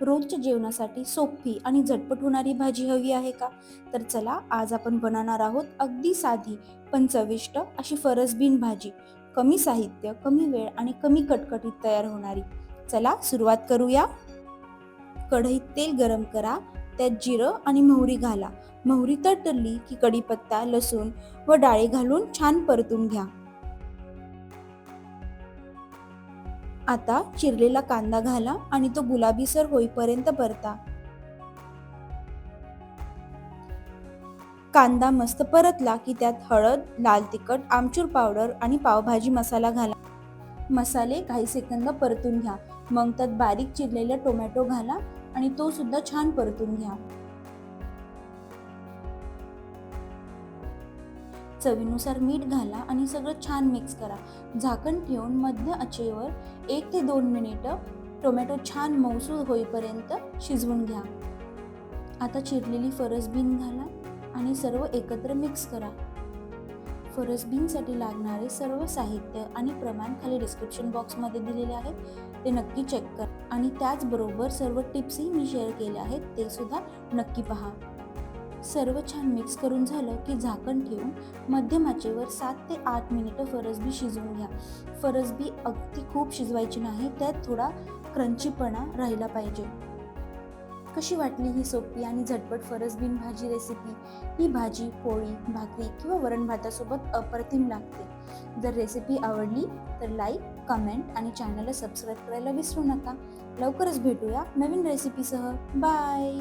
रोजच्या जेवणासाठी सोपी आणि झटपट होणारी भाजी हवी आहे का? तर चला आज आपण बनवणार आहोत अगदी साधी पण चविष्ट अशी फरसबीन भाजी. कमी साहित्य कमी वेळ आणि कमी कटकटीत तयार होणारी. चला सुरुवात करूया. कढईत तेल गरम करा त्यात जिरं आणि मोहरी घाला. मोहरी तडतडली की कढीपत्ता लसूण व डाळी घालून छान परतून घ्या. आता चिरलेला कांदा घाला आणि तो गुलाबीसर होईपर्यंत परता. कांदा मस्त परतला की त्यात हळद लाल तिखट आमचूर पावडर आणि पावभाजी मसाला घाला. मसाले काही सेकंद परतून घ्या. मग त्यात बारीक चिरलेला टोमॅटो घाला आणि तो सुद्धा छान परतून घ्या. चवीनुसार मीठ घाला आणि सगळं छान मिक्स करा. झाकण ठेवून मध्य आचेवर एक ते दोन मिनिटं टोमॅटो छान मौसूद होईपर्यंत शिजवून घ्या. आता चिरलेली फरसबीन घाला आणि सर्व एकत्र मिक्स करा. फरसबीनसाठी लागणारे सर्व साहित्य आणि प्रमाण खाली डिस्क्रिप्शन बॉक्समध्ये दिलेले आहेत ते नक्की चेक करा आणि त्याचबरोबर सर्व टिप्सही मी शेअर केल्या आहेत ते सुद्धा नक्की पहा. सर्व छान मिक्स करून झालं की झाकण ठेवून मध्यम आचेवर सात ते आठ मिनिटं फरसबी शिजवून घ्या. फरसबी अगदी खूप शिजवायची नाही त्यात थोडा क्रंचीपणा राहिला पाहिजे. कशी वाटली ही सोपी आणि झटपट फरसबीन भाजी रेसिपी ही भाजी पोळी भाकरी किंवा वरण भातासोबत अप्रतिम लागते. जर रेसिपी आवडली तर लाईक कमेंट आणि चॅनलला सबस्क्राईब करायला विसरू नका. लवकरच भेटूया नवीन रेसिपीसह बाय